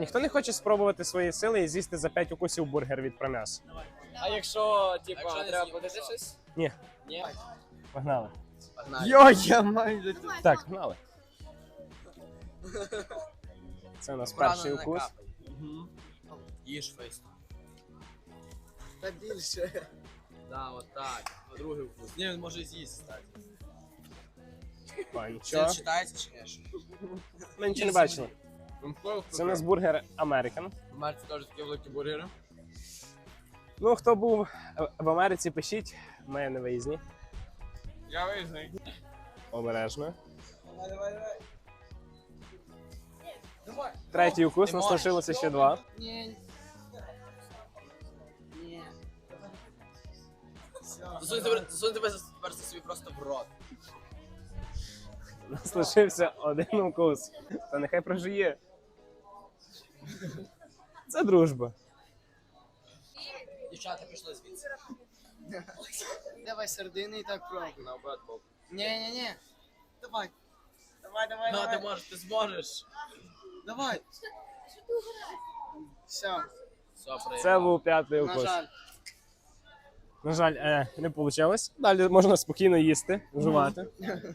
Ніхто не хоче спробувати свої сили і з'їсти за 5 укусів бургер від промяс? А якщо, типа, треба платити щось? Ні. Ні? Погнали. Йо, я майже. Так, погнали. Це у нас перший укус. Їж фейс. Та більше. Да, от так. Другий вкус. Ні, він може з'їсти, кстати. Панчо. Це читається чи ні? Ми нічого не бачили. Це у нас бургер American. В Марці теж такі великі бургери. Ну, хто був в Америці, пишіть. Ми не виїзні. Я визнаю. Обережно. Давай, давай, давай. Давай. Третій укус, нас лишилося ще два. Ні. Ні. Засунь тебе, тепер собі просто в рот. Нас лишився один укус. Та нехай прожиє. Це дружба. Дівчата пішли звідси. Давай середини і так пробуй. Наоборот, Боб. Ні, ні, ні. Давай. Давай, давай, Ну, ти давай. можеш, ти зможеш. Давай. Все. Це був п'ятий на укус. жаль. На жаль, е, не вийшло. Далі можна спокійно їсти, жувати.